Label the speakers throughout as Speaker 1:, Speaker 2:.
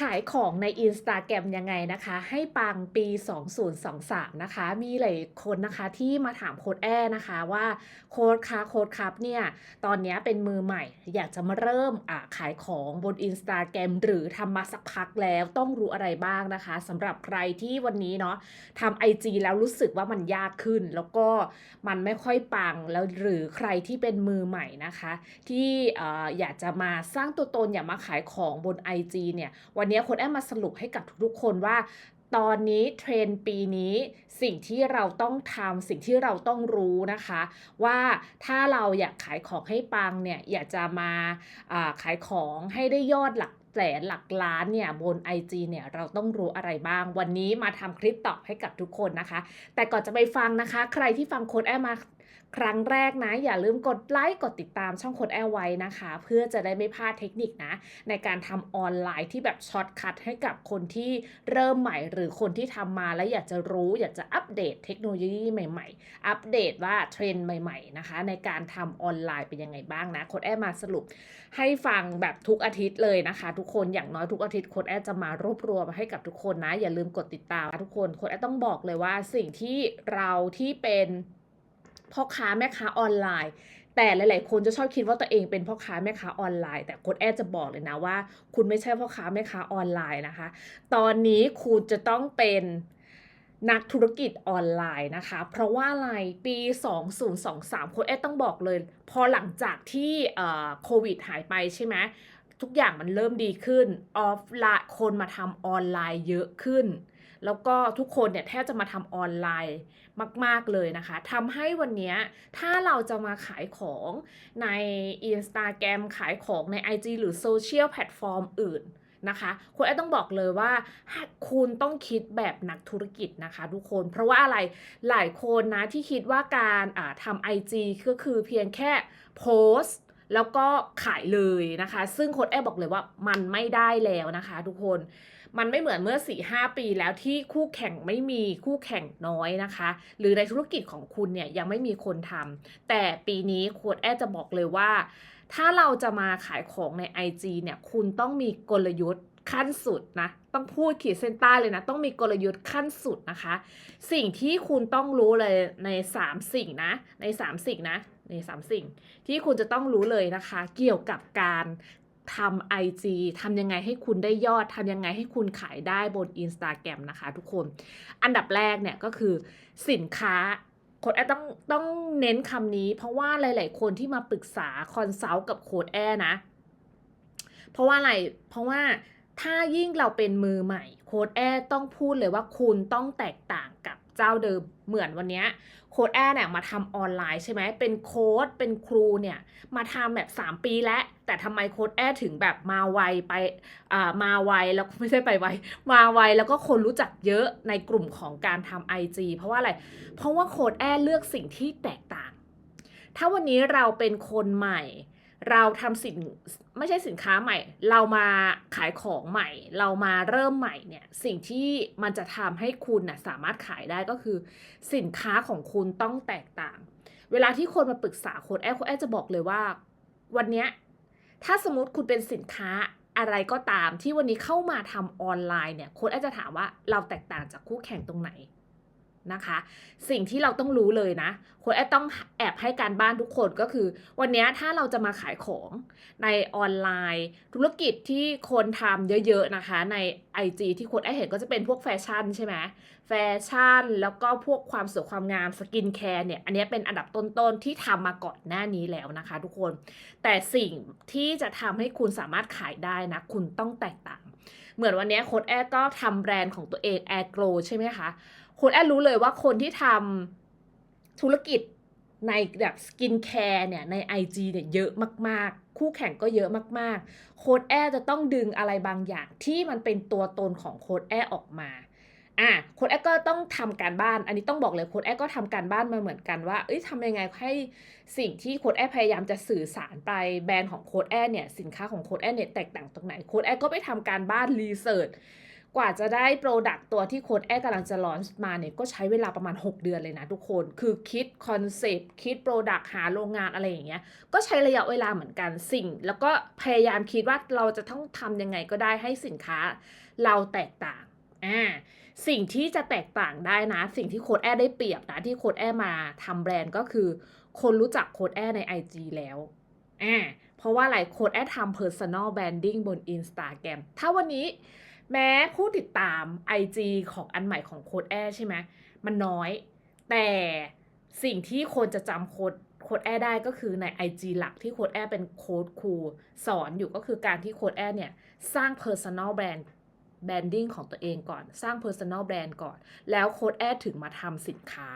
Speaker 1: ขายของใน Instagram ยังไงนะคะ ให้ปังปี 2023 นะคะ มีหลายคนนะคะที่มาถามโค้ดแอ้นะคะว่าโค้ดคะโค้ดครับเนี่ยตอนนี้เป็นมือใหม่ อยากจะมาเริ่มขายของบน Instagram หรือทำมาสักพักแล้วต้องรู้อะไรบ้างนะคะสำหรับใครที่วันนี้เนาะทำ IG แล้วรู้สึกว่ามันยากขึ้น แล้วก็มันไม่ค่อยปังแล้วหรือใครที่เป็นมือใหม่นะคะ ที่เอ่ออยากจะมาสร้างตัวตนอยากมาขายของบน IG เนี่ยวันนี้คนแอมมาสรุปให้กับทุกๆคนว่าตอนนี้เทรนปีนี้สิ่งที่เราต้องทำสิ่งที่เราต้องรู้นะคะ ว่าถ้าเราอยากขายของให้ปังเนี่ยอยากจะมาาขายของให้ได้ยอดหลักแสนหลักล้านเนี่ยบน IG เนี่ยเราต้องรู้อะไรบ้าง วันนี้มาทำคลิปตอบให้กับทุกคนนะคะ แต่ก่อนจะไปฟังนะคะ ใครที่ฟังโค้ดแอมมา ครั้งแรกนะ อย่าลืมกดไลค์กดติดตามช่องโค้ดแอมไว้นะคะ เพื่อจะได้ไม่พลาดเทคนิคนะ ในการทำออนไลน์ที่แบบช็อตคัทให้กับคนที่เริ่มใหม่หรือคนที่ทำมาแล้วอยากจะรู้อยากจะอัปเดตเทคโนโลยีใหม่ ๆ อัปเดตว่าเทรนด์ใหม่ๆนะคะ ในการทำออนไลน์เป็นยังไงบ้างนะโค้ดแอมมาสรุป ให้ฟังแบบทุกอาทิตย์เลยนะคะ ทุกคนอย่างน้อยทุกอาทิตย์โค้ดแอดจะมารวบรวมมาให้กับทุกคนนะ อย่าลืมกดติดตามทุกคนโค้ดแอดต้องบอกเลยว่าสิ่งที่เราที่เป็น พ่อค้าแม่ค้าออนไลน์ แต่หลาย ๆ คนจะชอบคิดว่าตัวเองเป็นพ่อค้าแม่ค้าออนไลน์ แต่โค้ดแอดจะบอกเลยนะว่า คุณไม่ใช่พ่อค้าแม่ค้าออนไลน์นะคะ ตอนนี้คุณจะต้องเป็นนักธุรกิจออนไลน์นะคะ เพราะว่าอะไรปี 2023 โค้ดแอดต้องบอกเลย พอหลังจากที่เอ่อโควิดหายไปใช่ไหมทุกอย่างมันเริ่มดีขึ้น ออฟไลน์คนมาทำออนไลน์เยอะขึ้น แล้วก็ทุกคนเนี่ยแทบจะมาทำออนไลน์มาก ๆ เลยนะคะทำให้วันนี้ถ้าเราจะมาขายของใน Instagram ขายของใน IG หรือโซเชียลแพลตฟอร์มอื่นนะคะคุณไอ้ต้องบอกเลยว่าคุณต้องคิดแบบนักธุรกิจนะคะทุกคน เพราะว่าอะไรหลายคนนะที่คิดว่าการอ่าทำ IG ก็คือเพียงแค่โพสต์แล้วก็ขายเลยนะคะ ซึ่งโค้ดแอบบอกเลยว่ามันไม่ได้แล้วนะคะทุกคน มันไม่เหมือนเมื่อ 4 5 ปีแล้วที่คู่แข่งไม่มีคู่แข่งน้อยนะคะ หรือในธุรกิจของคุณเนี่ยยังไม่มีคนทำแต่ปีนี้โค้ดแอดจะบอกเลยว่า ถ้าเราจะมาขายของใน IG เนี่ยคุณต้องมีกลยุทธ์ขั้นสุดนะ ต้องพูดขีดเส้นใต้เลยนะ ต้องมีกลยุทธ์ขั้นสุดนะคะ สิ่งที่คุณต้องรู้เลยใน 3 สิ่งนะ ใน 3 สิ่งนะใน3สิ่งที่คุณจะต้องรู้เลยนะคะ เกี่ยวกับการ ทำ IG ทำยังไงให้คุณได้ยอดทำยังไงให้คุณขายได้บน Instagram นะคะทุกคน อันดับแรกเนี่ยก็คือสินค้าโค้ดแอต้องต้องเน้นคำนี้ เพราะว่าหลาย ๆ คนที่มาปรึกษาคอนซัลท์กับโค้ดแอนะ เพราะว่าอะไร เพราะว่าถ้ายิ่งเราเป็นมือใหม่ โค้ดแอต้องพูดเลยว่าคุณต้องแตกต่างกับ เจ้าเดิมเหมือนวันนี้โค้ดแอร์เนี่ยมาทำออนไลน์ใช่ไหมเป็นโค้ดเป็นครูเนี่ยมาทำแบบ 3 ปีแล้ว แต่ทำไมโค้ดแอร์ถึงแบบมาไวไปอ่ามาไวแล้วไม่ใช่ไปไวมาไวแล้วก็คนรู้จักเยอะในกลุ่มของการทำ IG เพราะว่าอะไร เพราะว่าโค้ดแอร์เลือกสิ่งที่แตกต่าง ถ้าวันนี้เราเป็นคนใหม่ เราทำสินไม่ใช่สินค้าใหม่ เรามาขายของใหม่ เรามาเริ่มใหม่เนี่ยสิ่งที่มันจะทำให้คุณนะสามารถขายได้ก็คือ สินค้าของคุณต้องแตกต่าง เวลาที่คนมาปรึกษาค้ดแอดค้ดแอดจะบอกเลยว่า วันเนี้ยถ้าสมมติคุณเป็นสินค้าอะไรก็ตามที่วันนี้เข้ามาทำออนไลน์เนี่ยค้ดแอดจะถามว่าเราแตกต่างจากคู่แข่งตรงไหน นะคะ สิ่งที่เราต้องรู้เลยนะโค้ดแอดต้องแอบให้การบ้านทุกคนก็คือ วันนี้ถ้าเราจะมาขายของในออนไลน์ ธุรกิจที่คนทำเยอะๆนะคะ ใน IG ที่โค้ดแอดเห็นก็จะเป็นพวกแฟชั่นใช่ไหมแฟชั่น แล้วก็พวกความสวยความงามสกินแคร์เนี่ยอันนี้เป็นอันดับต้นๆที่ทำมาก่อนหน้านี้แล้วนะคะ ทุกคน แต่สิ่งที่จะทำให้คุณสามารถขายได้นะคุณต้องแตกต่าง เหมือนวันนี้โค้ดแอดก็ทำแบรนด์ของตัวเอง Air Glow ใช่ไหมคะ คุณแอดรู้เลยว่าคนที่ทำธุรกิจในแบบสกินแคร์เนี่ยใน IG เนี่ยเยอะมากๆ คู่แข่งก็เยอะมากๆ โค้ดแอร์จะต้องดึงอะไรบางอย่างที่มันเป็นตัวตนของโค้ดแอร์ออกมาอะโค้ดแอร์ก็ต้องทำการบ้าน อันนี้ต้องบอกเลยโค้ดแอร์ก็ทำการบ้านมาเหมือนกันว่า เอ้ยทำยังไงให้สิ่งที่โค้ดแอร์พยายามจะสื่อสารไปแบรนด์ของโค้ดแอร์เนี่ยสินค้าของโค้ดแอร์เนี่ยแตกต่างตรงไหนโค้ดแอร์ก็ไปทำการบ้านรีเสิร์ช กว่าจะได้โปรดักต์ตัวที่โค้ดแอร์กำลังจะลอนมาเนี่ยก็ใช้เวลาประมาณ 6 เดือนเลยนะทุกคน คือคิดคอนเซปต์คิดโปรดักต์หาโรงงานอะไรอย่างเงี้ย ก็ใช้ระยะเวลาเหมือนกันสิ่ง แล้วก็พยายามคิดว่าเราจะต้องทำยังไงก็ได้ให้สินค้าเราแตกต่างอ่าสิ่งที่จะแตกต่างได้นะ สิ่งที่โค้ดแอร์ได้เปรียบนะที่โค้ดแอร์มาทำแบรนด์ก็คือ คนรู้จักโค้ดแอร์ใน IG แล้วอ่าเพราะว่าอะไรโค้ดแอร์ทำ personal branding บน Instagram ถ้าวันนี้ แม้ผู้ติดตาม IG ของอันใหม่ของโค้ดแอร์ใช่ไหมมันน้อย แต่สิ่งที่คนจะจำโค้ดโค้ดแอร์ได้ก็คือใน IG หลักที่โค้ดแอร์เป็นโค้ดครูสอนอยู่ก็คือการที่โค้ดแอร์เนี่ย สร้าง personal brand branding ของตัวเองก่อน สร้าง personal brand ก่อน แล้วโค้ดแอดถึงมาทำสินค้า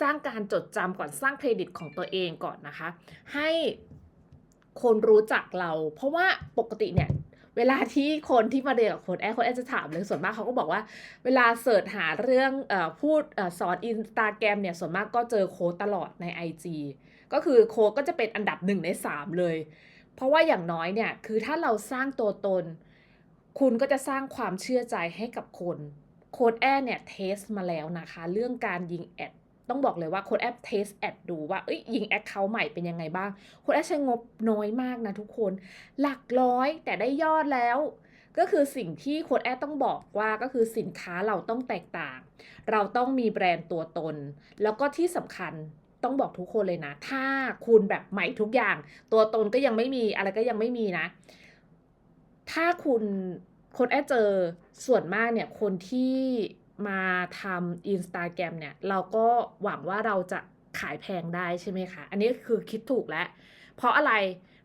Speaker 1: สร้างการจดจำก่อนสร้างเครดิตของตัวเองก่อนนะคะ ให้คนรู้จักเรา เพราะว่าปกติเนี่ย เวลาที่คนที่มาเรียนกับโค้ดแอดโค้ดแอดจะถามเลยส่วนมากเขาก็บอกว่า เวลาเสิร์ชหาเรื่องอพูดอสอนอินสตาแกรมเนี่ยส่วนมากก็เจอโค้ดตลอดใน IG ก็คือโค้ดก็จะเป็นอันดับหนึ่งในสามเลย เพราะว่าอย่างน้อยเนี่ยคือถ้าเราสร้างตัวตน คุณก็จะสร้างความเชื่อใจให้กับคนโค้ดแอดเนี่ยเทสมาแล้วนะคะ เรื่องการยิงแอด ต้องบอกเลยว่าโค้ดแอดเทสแอดดูว่าเอ้ยยิงแอคเคาท์ใหม่เป็นยังไงบ้างโค้ดแอดใช้งบน้อยมากนะทุกคน หลักร้อยแต่ได้ยอดแล้ว ก็คือสิ่งที่โค้ดแอดต้องบอกว่าก็คือสินค้าเราต้องแตกต่าง เราต้องมีแบรนด์ตัวตน แล้วก็ที่สำคัญต้องบอกทุกคนเลยนะ ถ้าคุณแบบใหม่ทุกอย่าง ตัวตนก็ยังไม่มีอะไรก็ยังไม่มีนะ ถ้าคุณคนแอดเจอส่วนมากเนี่ยคนที่ มาทำอินสตาแกรมเนี่ยเราก็หวังว่าเราจะขายแพงได้ใช่ไหมคะ อันนี้คือคิดถูกแล้ว เพราะอะไร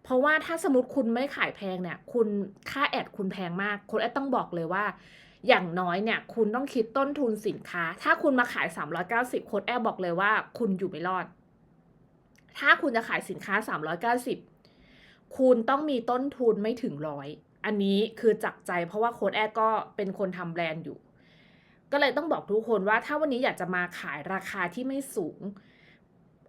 Speaker 1: เพราะว่าถ้าสมมติคุณไม่ขายแพงเนี่ย คุณค่าแอดคุณแพงมากคนแอดต้องบอกเลยว่า อย่างน้อยเนี่ยคุณต้องคิดต้นทุนสินค้า ถ้าคุณมาขาย 390คนแอดบอกเลยว่า คุณอยู่ไม่รอด ถ้าคุณจะขายสินค้า 390 คุณต้องมีต้นทุนไม่ถึงร้อย อันนี้คือจักใจเพราะว่าโค้ดแอดก็เป็นคนทำแบรนด์อยู่ ก็เลยต้องบอกทุกคนว่าถ้าวันนี้อยากจะมาขายราคาที่ไม่สูง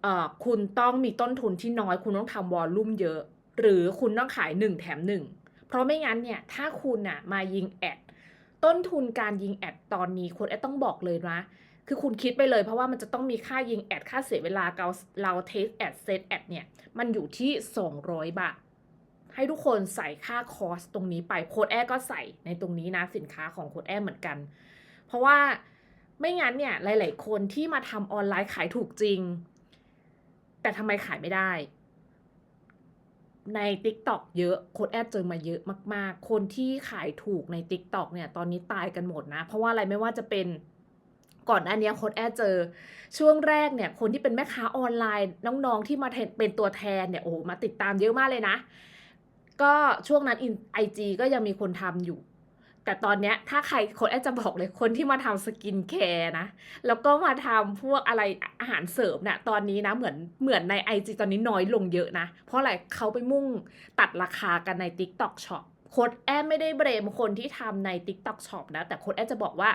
Speaker 1: เอ่อคุณต้องมีต้นทุนที่น้อย คุณต้องทำวอลลุ่มเยอะ หรือคุณต้องขาย 1 แถม 1 เพราะไม่งั้นเนี่ย ถ้าคุณน่ะมายิงแอด ต้นทุนการยิงแอดตอนนี้โค้ดแอดต้องบอกเลยนะ คือคุณคิดไปเลยเพราะว่ามันจะต้องมีค่ายิงแอด ค่าเสียเวลาเราเราเทสแอดเซตแอดเนี่ย มันอยู่ที่ 200 บาทให้ทุกคนใส่ค่าคอสตรงนี้ไปโค้ดแอร์ก็ใส่ในตรงนี้นะสินค้าของโค้ดแอร์เหมือนกัน เพราะว่าไม่งั้นเนี่ยหลาย ๆ คนที่มาทำออนไลน์ขายถูกจริง แต่ทำไมขายไม่ได้ ใน TikTok เยอะโค้ดแอดเจอมาเยอะมาก ๆ คนที่ขายถูกใน TikTok เนี่ยตอนนี้ตายกันหมดนะ เพราะว่าอะไรไม่ว่าจะเป็นก่อนหน้านี้โค้ดแอดเจอช่วงแรกเนี่ยคนที่เป็นแม่ค้าออนไลน์ น้อง ๆ ที่มาเป็นตัวแทนเนี่ยโอ้มาติดตามเยอะมากเลยนะ ก็ช่วงนั้นอินไอจีก็ยังมีคนทำอยู่ แต่ตอนเนี้ยถ้าใครคนแอดจะบอกเลยคนที่มาทำสกินแคร์นะ แล้วก็มาทำพวกอะไรอาหารเสริมเนี่ยตอนนี้นะเหมือนเหมือนใน IG ตอนนี้น้อยลงเยอะนะ เพราะอะไรเขาไปมุ่งตัดราคากันใน TikTok Shop โค้ดแอไม่ได้เบรมคนที่ทำใน TikTok Shop นะ แต่โค้ดแอจะบอกว่า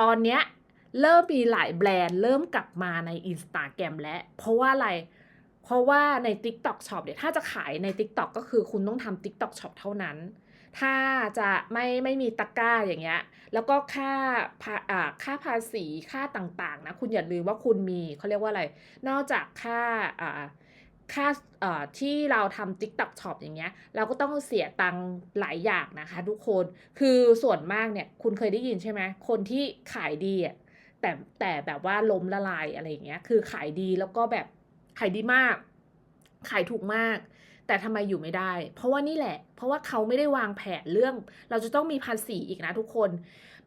Speaker 1: ตอนเนี้ยเริ่มมีหลายแบรนด์เริ่มกลับมาใน Instagram แล้วเพราะว่าอะไรเพราะว่าใน TikTok Shop เนี่ยถ้าจะขายใน TikTok ก็คือคุณต้องทำ TikTok Shop เท่านั้น ถ้าจะไม่ไม่มีตะกร้าอย่างเงี้ย แล้วก็ค่าผ่าค่าภาษีค่าต่างๆนะคุณอย่าลืมว่าคุณมีเขาเรียกว่าอะไร นอกจากค่าค่าที่เราทำ TikTok Shop อย่างเงี้ย เราก็ต้องเสียตังค์หลายอย่างนะคะทุกคน คือส่วนมากเนี่ยคุณเคยได้ยินใช่ไหมคนที่ขายดีอะแต่แต่แบบว่าล้มละลายอะไรอย่างเงี้ย คือขายดีแล้วก็แบบขายดีมาก ขายถูกมาก แต่ทำไมอยู่ไม่ได้ เพราะว่านี่แหละ เพราะว่าเขาไม่ได้วางแผนเรื่อง เราจะต้องมีภาษีอีกนะทุกคน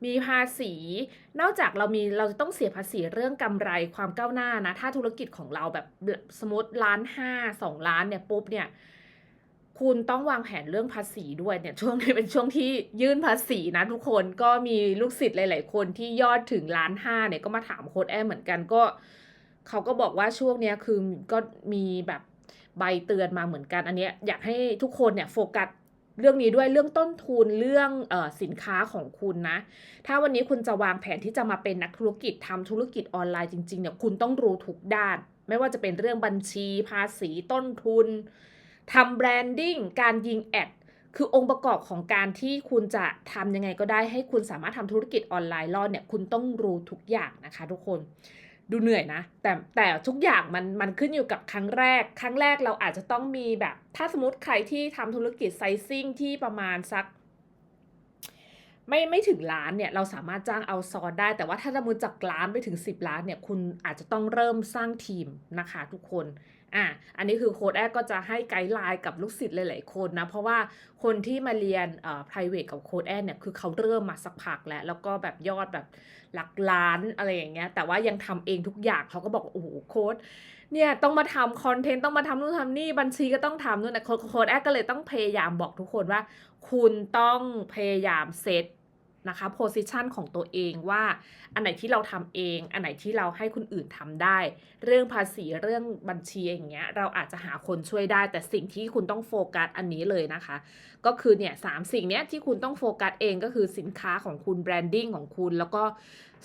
Speaker 1: มีภาษี นอกจากเรามีเราจะต้องเสียภาษีเรื่องกำไรความก้าวหน้านะ ถ้าธุรกิจของเราแบบสมมติล้านห้าสองล้านเนี่ยปุ๊บเนี่ยคุณต้องวางแผนเรื่องภาษีด้วยเนี่ยช่วงนี้เป็นช่วงที่ยื่นภาษีนะทุกคนก็มีลูกศิษย์หลาย ๆ คนที่ยอดถึงล้านห้าเนี่ยก็มาถามโค้ดแอมเหมือนกันก็ เขาก็บอกว่าช่วงเนี้ยคือก็มีแบบ ใบเตือนมาเหมือนกันอันเนี้ยอยากให้ทุกคนเนี่ยโฟกัสเรื่องนี้ด้วยเรื่องต้นทุนเรื่องออสินค้าของคุณนะ ถ้าวันนี้คุณจะวางแผนที่จะมาเป็นนักธุรกิจทำธุรกิจออนไลน์จริงๆเนี่ยคุณต้องรู้ทุกด้าน ไม่ว่าจะเป็นเรื่องบัญชีภาษีต้นทุนทำแบรนดิ้งการยิงแอดคือองค์ประกอบของการที่คุณจะทำยังไงก็ได้ให้คุณสามารถทำธุรกิจออนไลน์รอดเนี่ยคุณต้องรู้ทุกอย่างนะคะทุกคน ดูเหนื่อยนะ แต่แต่ทุกอย่างมันมันขึ้นอยู่กับครั้งแรก ครั้งแรกเราอาจจะต้องมีแบบ ถ้าสมมติใครที่ทำธุรกิจไซซิ่งที่ประมาณสัก ไม่ไม่ถึงล้านเนี่ยเราสามารถจ้างเอาซอนได้ แต่ว่าถ้าสมมติจากล้านไปถึง 10 ล้านเนี่ยคุณอาจจะต้องเริ่มสร้างทีมนะคะทุกคน อะอันนี้คือโค้ดแอดก็จะให้ไกด์ไลน์กับลูกศิษย์หลาย ๆ คนนะ เพราะว่าคนที่มาเรียนเอ่อ private กับโค้ดแอดเนี่ยคือเขาเริ่มมาสักพักแล้ว แล้วก็แบบยอดแบบหลักล้านอะไรอย่างเงี้ยแต่ว่ายังทำเองทุกอย่างเขาก็บอกโอ้โหโค้ดเนี่ยต้องมาทำคอนเทนต์ต้องมาทำนู่นทำนี่บัญชีก็ต้องทำนู่นนะโค้ดโค้ดแอดก็เลยต้องพยายามบอกทุกคนว่า คุณต้องพยายามเซต นะคะโพสิชันของตัวเองว่า อันไหนที่เราทำเอง อันไหนที่เราให้คนอื่นทำได้ เรื่องภาษีเรื่องบัญชีอย่างเงี้ยเราอาจจะหาคนช่วยได้ แต่สิ่งที่คุณต้องโฟกัสอันนี้เลยนะคะ ก็คือเนี่ยสามสิ่งเนี้ยที่คุณต้องโฟกัสเองก็คือสินค้าของคุณแบรนดิ้งของคุณ แล้วก็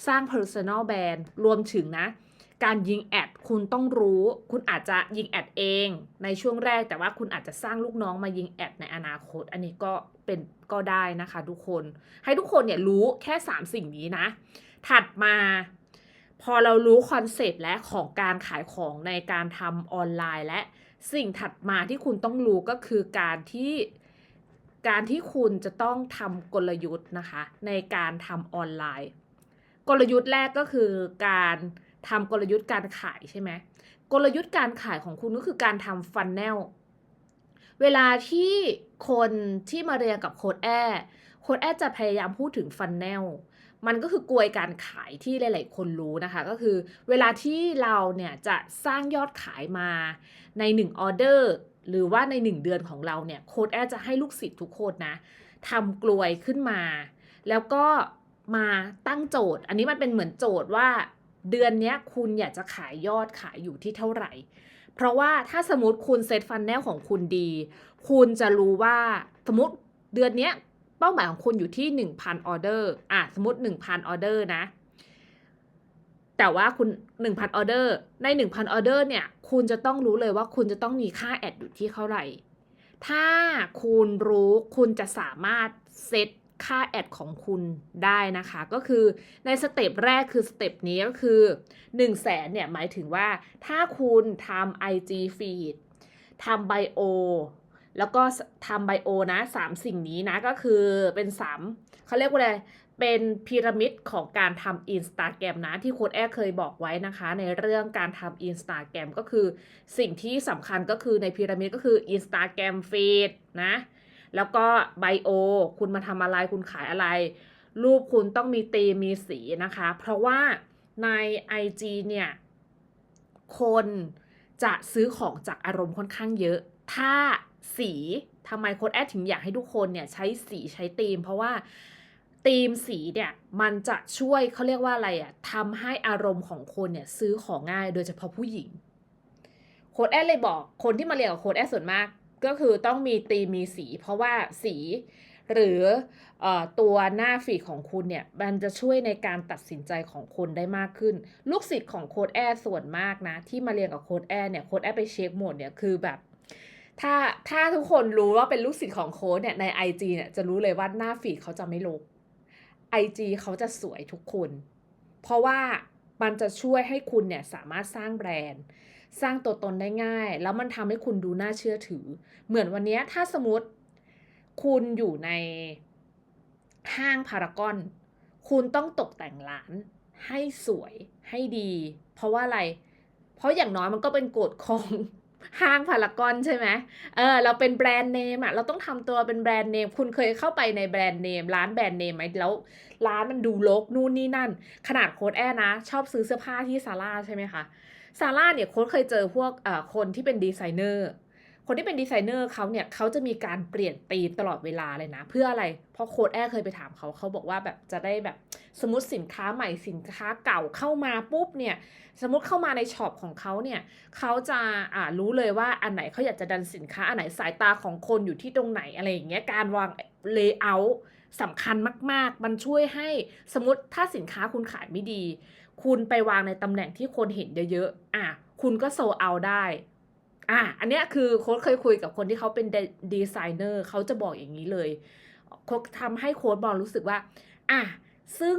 Speaker 1: สร้าง personal brand รวมถึงนะ การยิงแอดคุณต้องรู้ คุณอาจจะยิงแอดเองในช่วงแรก แต่ว่าคุณอาจจะสร้างลูกน้องมายิงแอดในอนาคต อันนี้ก็เป็นก็ได้นะคะทุกคน ให้ทุกคนเนี่ยรู้แค่ 3 สิ่งนี้นะ ถัดมา พอเรารู้คอนเซปต์และของการขายของในการทำออนไลน์ และสิ่งถัดมาที่คุณต้องรู้ก็คือการที่การที่คุณจะต้องทำกลยุทธ์นะคะ ในการทำออนไลน์ กลยุทธ์แรกก็คือการ ทำกลยุทธ์การขายใช่ไหมกลยุทธ์การขายของคุณก็คือการทำฟันแนลเวลาที่คนที่มาเรียนกับโค้ดแอร์โค้ดแอร์จะพยายามพูดถึงฟันแนลมันก็คือกลวยการขายที่หลาย ๆ คนรู้นะคะ ก็คือเวลาที่เราเนี่ยจะสร้างยอดขายมาใน1ออเดอร์หรือว่าใน 1 เดือนของเราเนี่ยโค้ดแอร์จะให้ลูกศิษย์ทุกคนนะทำกลวยขึ้นมา แล้วก็มาตั้งโจทย์ อันนี้มันเป็นเหมือนโจทย์ว่า เดือนนี้คุณอยากจะขายยอดขายอยู่ที่เท่าไหร่ เพราะว่าถ้าสมมติคุณเซตฟันแนลของคุณดี คุณจะรู้ว่าสมมติเดือนนี้เป้าหมายของคุณอยู่ที่ 1,000ออเดอร์อะสมมติ 1,000ออเดอร์นะ แต่ว่าคุณ 1,000ออเดอร์ใน 1,000ออเดอร์เนี่ย คุณจะต้องรู้เลยว่าคุณจะต้องมีค่าแอดอยู่ที่เท่าไหร่ ถ้าคุณรู้คุณจะสามารถเซต ค่าแอดของคุณได้นะคะ ก็คือในสเต็ปแรกคือสเต็ปนี้ก็คือ1 0 0 0 0แสนเนี่ยหมายถึงว่าถ้าคุณทำ IG feed ทำไบโอแล้วก็ทำไบโอนะสามสิ่งนี้นะก็คือเป็นสามเขาเรียกว่าอะไร เป็นพีระมิดของการทำอินสตาแกรมนะที่โค้ดแอร์เคยบอกไว้นะคะ ในเรื่องการทำอินสตาแกรมก็คือสิ่งที่สำคัญก็คือในพีระมิดก็คืออินสตาแกรมฟีดนะ แล้วก็ไบโอคุณมาทำอะไรคุณขายอะไร รูปคุณต้องมีตีมีสีนะคะ เพราะว่าใน IG เนี่ย คนจะซื้อของจากอารมณ์ค่อนข้างเยอะ ถ้าสีทำไมโค้ดแอดถึงอยากให้ทุกคนเนี่ยใช้สีใช้ธีม เพราะว่าธีมสีเนี่ยมันจะช่วยเขาเรียกว่าอะไรอะทำให้อารมณ์ของคนเนี่ยซื้อของง่ายโดยเฉพาะผู้หญิงโค้ดแอดเลยบอกคนที่มาเรียนกับโค้ดแอดส่วนมาก ก็คือต้องมีธีมีสี เพราะว่าสี หรืออตัวหน้าฟีของคุณเนี่ย มันจะช่วยในการตัดสินใจของคนได้มากขึ้น ลูกศิษย์ของโค้ดแอดส่วนมากนะ ที่มาเรียนกับโค้ดแอดเนี่ยโค้ดแอดไปเช็คหมดเนี่ยคือแบบถ้าถ้าทุกคนรู้ว่าเป็นลูกศิษย์ของโค้ดเนี่ยใน IG เนี่ยจะรู้เลยว่าหน้าฟีเขาจะไม่ลบ IG เขาจะสวยทุกคน เพราะว่ามันจะช่วยให้คุณเนี่ยสามารถสร้างแบรนด์ สร้างตัวตนได้ง่าย แล้วมันทำให้คุณดูน่าเชื่อถือ เหมือนวันนี้ถ้าสมมติคุณอยู่ในห้างพารากอน คุณต้องตกแต่งร้านให้สวยให้ดี เพราะว่าอะไร เพราะอย่างน้อยมันก็เป็นกฎของห้างพารากอนใช่ไหมเออเราเป็นแบรนด์เนมอะเราต้องทำตัวเป็นแบรนด์เนม คุณเคยเข้าไปในแบรนด์เนมร้านแบรนด์เนมไหมแล้ว ร้านมันดูรกนู่นนี่นั่น ขนาดโค้ดแอร์นะ ชอบซื้อเสื้อผ้าที่ซาร่าใช่ไหมคะ ซาร่าเนี่ยโค้ดเคยเจอพวกคนที่เป็นดีไซเนอร์ คนที่เป็นดีไซเนอร์เขาเนี่ยเขาจะมีการเปลี่ยนธีมตลอดเวลาเลยนะ เพื่ออะไร เพราะโค้ดแอร์เคยไปถามเขาเขาบอกว่าแบบจะได้แบบสมมติสินค้าใหม่สินค้าเก่าเข้ามาปุ๊บเนี่ยสมมติเข้ามาในช็อปของเขาเนี่ยเขาจะอ่ารู้เลยว่าอันไหนเขาอยากจะดันสินค้าอันไหนสายตาของคนอยู่ที่ตรงไหนอะไรอย่างเงี้ยการวางเลเยอร์ สำคัญมาก ๆ มันช่วยให้สมมติถ้าสินค้าคุณขายไม่ดี คุณไปวางในตำแหน่งที่คนเห็นเยอะๆ อะ คุณก็โซเอาได้อะอันเนี้ยคือโค้ดเคยคุยกับคนที่เขาเป็นดีไซเนอร์เขาจะบอกอย่างนี้เลยโค้ดทำให้โค้ดบอลรู้สึกว่าอะซึ่ง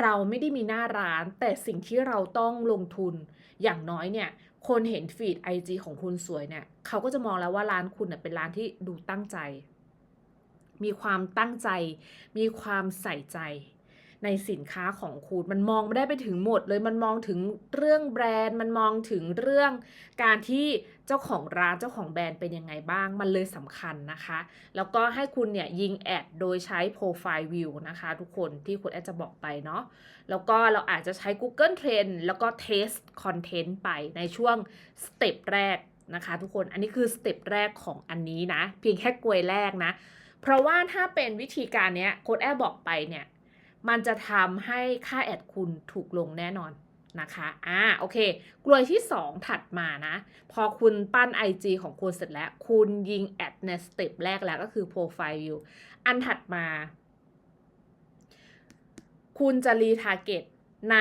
Speaker 1: เราไม่ได้มีหน้าร้าน แต่สิ่งที่เราต้องลงทุนอย่างน้อยเนี่ย คนเห็นฟีด IG ของคุณสวยเนี่ย เขาก็จะมองแล้วว่าร้านคุณเป็นร้านที่ดูตั้งใจ มีความตั้งใจ มีความใส่ใจในสินค้าของคุณมันมองไม่ได้ไปถึงหมดเลยมันมองถึงเรื่องแบรนด์ มันมองถึงเรื่องการที่เจ้าของร้านเจ้าของแบรนด์เป็นยังไงบ้างมันเลยสำคัญนะคะ แล้วก็ให้คุณเนี่ยยิงแอดโดยใช้โปรไฟล์วิวนะคะ ทุกคนที่คุณแอดจะบอกไปเนาะแล้วก็เราอาจจะใช้ Google Trend แล้วก็เทสคอนเทนต์ไปในช่วงสเต็ปแรกนะคะ ทุกคนอันนี้คือสเต็ปแรกของอันนี้นะ เพียงแค่กลวยแรกนะ เพราะว่าถ้าเป็นวิธีการเนี้ยโค้ดแอร์บอกไปเนี่ยมันจะทำให้ค่าแอดคุณถูกลงแน่นอนนะคะ อ่า โอเค กลวยที่ 2 ถัดมานะ พอคุณปั้น IG ของคุณเสร็จแล้ว คุณยิงแอดในสเต็ปแรกแล้วก็คือ Profile View อันถัดมา คุณจะรีทาร์เก็ต ใน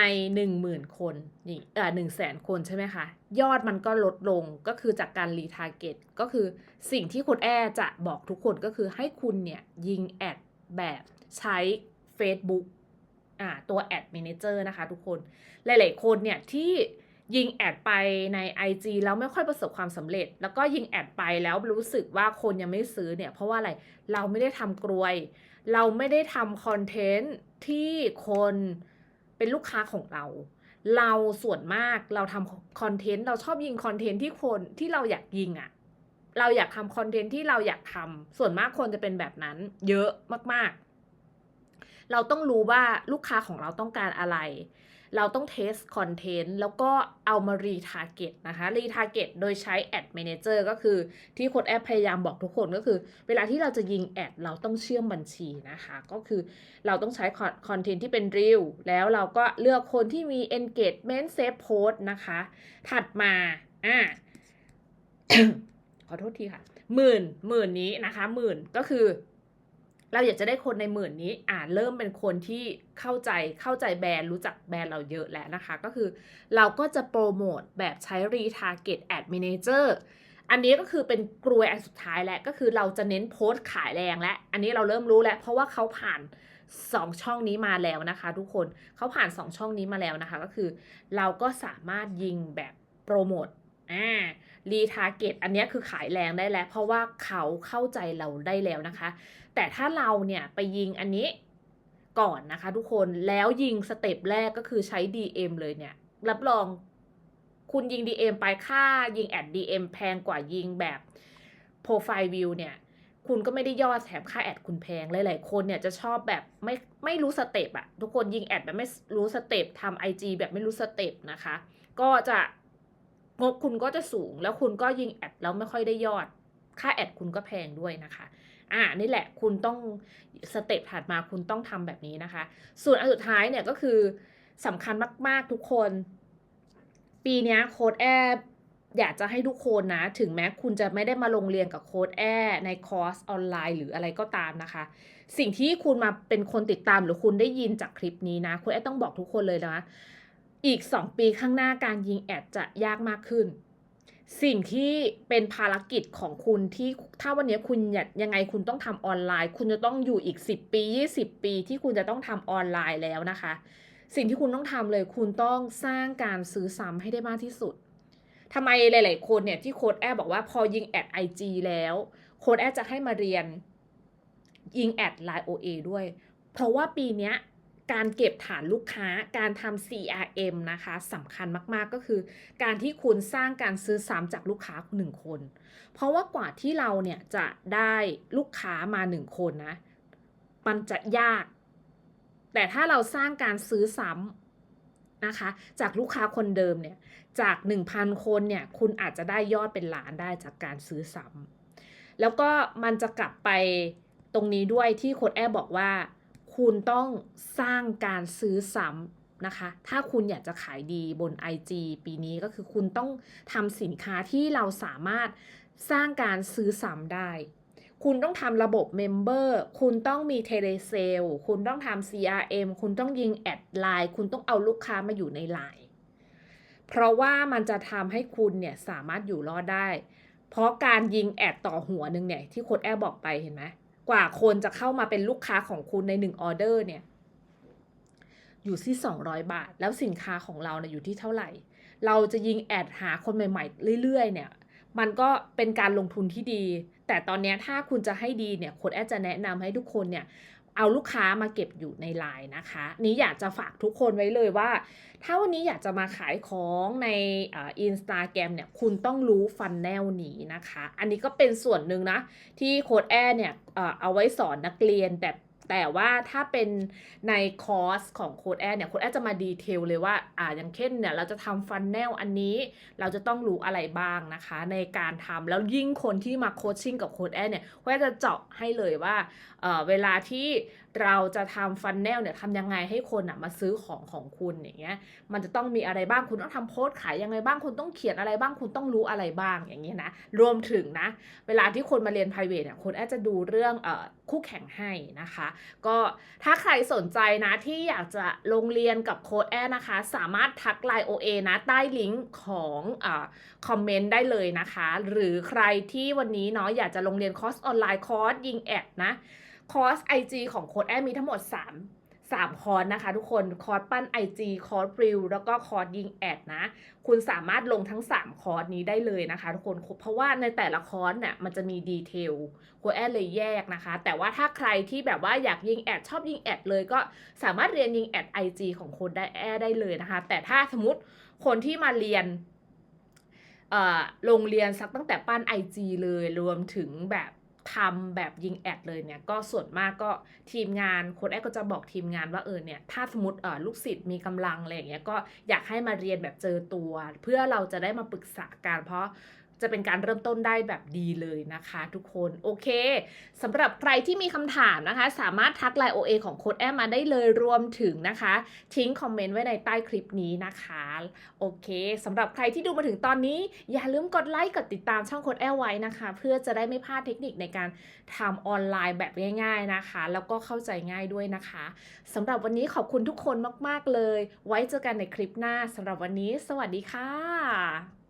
Speaker 1: 10,000 คนนี่เอ่อ1 0 0 0 0 0คนใช่ไหมคะยอดมันก็ลดลงก็คือจากการรีทาร์เก็ตก็คือสิ่งที่คุณแอร์จะบอกทุกคนก็คือให้คุณเนี่ยยิงแอดแบบใช้ Facebook อ่าตัวแอด Manager นะคะทุกคน หลายๆคนเนี่ยที่ยิงแอดไปใน IG แล้วไม่ค่อยประสบความสำเร็จ แล้วก็ยิงแอดไปแล้วรู้สึกว่าคนยังไม่ซื้อเนี่ย เพราะว่าอะไรเราไม่ได้ทำกรวย เราไม่ได้ทำคอนเทนต์ที่คน เป็นลูกค้าของเรา เราส่วนมากเราทำคอนเทนต์เราชอบยิงคอนเทนต์ที่คนที่เราอยากยิงอะ่ะ เราอยากทำคอนเทนต์ที่เราอยากทำส่วนมากคนจะเป็นแบบนั้น เยอะมากๆ เราต้องรู้ว่าลูกค้าของเราต้องการอะไร เราต้องเทสคอนเทนต์แล้วก็เอามารีทาร์เก็ตนะคะรีทาร์เก็ตโดยใช้แอด a ม a เจอร์ก็คือที่โค้ดแอปพยายามบอกทุกคนก็คือ เวลาที่เราจะยิงแอดเราต้องเชื่อมบัญชีนะคะ ก็คือเราต้องใช้คอนเทนต์ที่เป็นรีลแล้วเราก็เลือกคนที่มี engagement save post นะคะ ถัดมาอ่าขอโทษทีค่ะหมื่นหมื่นนี้นะคะหมื่นก็คือ เราอยากจะได้คนในหมื่นนี้อ่าเริ่มเป็นคนที่เข้าใจเข้าใจแบรนด์รู้จักแบรนด์เราเยอะแล้วนะคะ ก็คือเราก็จะโปรโมทแบบใช้ retarget ad manager อันนี้ก็คือเป็นกลวยอันสุดท้ายแล้วก็คือเราจะเน้นโพสต์ขายแรงและ อันนี้เราเริ่มรู้แล้ว เพราะว่าเขาผ่าน 2 ช่องนี้มาแล้วนะคะ ทุกคนเขาผ่าน 2 ช่องนี้มาแล้วนะคะ ก็คือ เราก็สามารถยิงแบบโปรโมทอ่ารีทาร์เก็ตอันนี้คือขายแรงได้แล้ว เพราะว่าเขาเข้าใจเราได้แล้วนะคะ แต่ถ้าเราเนี่ยไปยิงอันนี้ก่อนนะคะทุกคนแล้วยิงสเต็ปแรกก็คือใช้ DM เลยเนี่ย รับรองคุณยิง DM ไปค่ายิงแอด DM แพงกว่ายิงแบบโปรไฟล์วิวเนี่ย คุณก็ไม่ได้ยอดแถมค่าแอดคุณแพง หลาย ๆ คนเนี่ยจะชอบแบบไม่ไม่รู้สเต็ปอะทุกคนยิงแอดแบบไม่รู้สเต็ปทำไอจีแบบไม่รู้สเต็ปนะคะ ก็จะงบคุณก็จะสูงแล้วคุณก็ยิงแอดแล้วไม่ค่อยได้ยอด ค่าแอดคุณก็แพงด้วยนะคะ อ่านี่แหละคุณต้องสเต็ปถัดมาคุณต้องทำแบบนี้นะคะ ส่วนอันสุดท้ายเนี่ยก็คือสำคัญมาก ๆ ทุกคน ปีนี้โค้ดแอร์อยากจะให้ทุกคนนะ ถึงแม้คุณจะไม่ได้มาลงเรียนกับโค้ดแอร์ในคอร์สออนไลน์หรืออะไรก็ตามนะคะ สิ่งที่คุณมาเป็นคนติดตามหรือคุณได้ยินจากคลิปนี้นะโค้ดแอร์ต้องบอกทุกคนเลยนะ อีก 2 ปีข้างหน้าการยิงแอดจะยากมากขึ้น สิ่งที่เป็นภารกิจของคุณที่ถ้าวันนี้คุณยังไงคุณต้องทำออนไลน์ คุณจะต้องอยู่อีก 10 ปี 20 ปีที่คุณจะต้องทำออนไลน์แล้วนะคะ สิ่งที่คุณต้องทำเลยคุณต้องสร้างการซื้อซ้ำให้ได้มากที่สุดทำไมหลาย ๆ คนเนี่ยที่โค้ดแอร์บอกว่าพอยิงแอด IG แล้วโค้ดแอร์จะให้มาเรียนยิงแอด Line OA ด้วย เพราะว่าปีเนี้ย การเก็บฐานลูกค้าการทำ CRM นะคะสำคัญมากๆก็คือ การที่คุณสร้างการซื้อซ้ำจากลูกค้าหนึ่งคน เพราะว่ากว่าที่เราเนี่ยจะได้ลูกค้ามาหนึ่งคนนะ มันจะยาก แต่ถ้าเราสร้างการซื้อซ้ำนะคะ จากลูกค้าคนเดิมเนี่ย จาก 1,000 คนเนี่ย คุณอาจจะได้ยอดเป็นล้านได้จากการซื้อซ้ำแล้วก็มันจะกลับไปตรงนี้ด้วยที่โค้ดแอร์บอกว่า คุณต้องสร้างการซื้อซ้ำนะคะ ถ้าคุณอยากจะขายดีบน IG ปีนี้ก็คือคุณต้องทำสินค้าที่เราสามารถสร้างการซื้อซ้ำได้ คุณต้องทำระบบเมมเบอร์ คุณต้องมีเทเลเซล คุณต้องทำ CRM คุณต้องยิงแอดไลน์ คุณต้องเอาลูกค้ามาอยู่ในไลน์เพราะว่ามันจะทำให้คุณเนี่ยสามารถอยู่รอดได้ เพราะการยิงแอดต่อหัวหนึ่งเนี่ยที่โค้ดแอร์บอกไปเห็นไหม กว่าคนจะเข้ามาเป็นลูกค้าของคุณในหนึ่งออเดอร์เนี่ยอยู่ที่ 200 บาท แล้วสินค้าของเราเนี่ยอยู่ที่เท่าไหร่ เราจะยิงแอดหาคนใหม่ๆ เรื่อยๆ เนี่ย มันก็เป็นการลงทุนที่ดี แต่ตอนนี้ถ้าคุณจะให้ดีเนี่ยโค้ดแอดจะแนะนำให้ทุกคนเนี่ย เอาลูกค้ามาเก็บอยู่ในไลน์นะคะ นี้อยากจะฝากทุกคนไว้เลยว่า ถ้าวันนี้อยากจะมาขายของในอินสตาแกรมเนี่ยคุณต้องรู้ฟันแนลนี้นะคะ อันนี้ก็เป็นส่วนหนึ่งนะ ที่โค้ดแอร์เนี่ยเอาไว้สอนนักเรียนแบบ แต่ว่าถ้าเป็นในคอร์สของโค้ดแอร์เนี่ยโค้ดแอร์จะมาดีเทลเลยว่าอ่าอย่างเช่นเนี่ยเราจะทำฟันแนลอันนี้เราจะต้องรู้อะไรบ้างนะคะ ในการทำแล้วยิ่งคนที่มาโคชชิ่งกับโค้ดแอร์เนี่ยโค้ดแอร์จะเจาะให้เลยว่าเออเวลาที่ เราจะทำฟันแนลเนี่ยทำยังไงให้คนอะมาซื้อของของคุณอย่างเงี้ย มันจะต้องมีอะไรบ้างคุณต้องทำโพสต์ขายยังไงบ้างคุณต้องเขียนอะไรบ้างคุณต้องรู้อะไรบ้างอย่างเงี้ยนะรวมถึงนะ เวลาที่คนมาเรียน private เนี่ยคนแอดจะดูเรื่องเอ่อคู่แข่งให้นะคะ ก็ถ้าใครสนใจนะที่อยากจะลงเรียนกับโค้ดแอดนะคะ สามารถทักไลน์ OA นะใต้ลิงก์ของอ่าคอมเมนต์ได้เลยนะคะ หรือใครที่วันนี้เนาะอยากจะลงเรียนคอร์สออนไลน์คอร์สยิงแอดนะ คอร์ส IG ของโค้ดแอดมีทั้งหมด 3 3 คอร์สนะคะทุกคน คอร์สปั้น IG คอร์สริวแล้วก็คอร์สยิงแอดนะ คุณสามารถลงทั้ง 3 คอร์สนี้ได้เลยนะคะทุกคน เพราะว่าในแต่ละคอร์สเนี่ยมันจะมีดีเทลโค้ดแอดเลยแยกนะคะ แต่ว่าถ้าใครที่แบบว่าอยากยิงแอดชอบยิงแอดเลยก็สามารถเรียนยิงแอด IG ของโค้ดได้แอดได้เลยนะคะ แต่ถ้าสมมติคนที่มาเรียนเออโรงเรียนสักตั้งแต่ปั้น IG เลยรวมถึงแบบ ทำแบบยิงแอดเลยเนี่ยก็ส่วนมากก็ทีมงานโค้ดแอดก็จะบอกทีมงานว่าเออเนี่ยถ้าสมมติเออลูกศิษย์มีกำลังอะไรอย่างเงี้ยก็อยากให้มาเรียนแบบเจอตัว เพื่อเราจะได้มาปรึกษากันเพราะ จะเป็นการเริ่มต้นได้แบบดีเลยนะคะทุกคน โอเคสำหรับใครที่มีคำถามนะคะ สามารถทักไลน์ OA ของโค้ดแอมมาได้เลยรวมถึงนะคะ ทิ้งคอมเมนต์ไว้ในใต้คลิปนี้นะคะ โอเคสำหรับใครที่ดูมาถึงตอนนี้ อย่าลืมกดไลค์กดติดตามช่องโค้ดแอลไว้นะคะ เพื่อจะได้ไม่พลาดเทคนิคในการทำออนไลน์แบบง่าย ๆนะคะ แล้วก็เข้าใจง่ายด้วยนะคะสำหรับวันนี้ขอบคุณทุกคนมาก ๆ เลย ไว้เจอกันในคลิปหน้าสำหรับวันนี้ สวัสดีค่ะ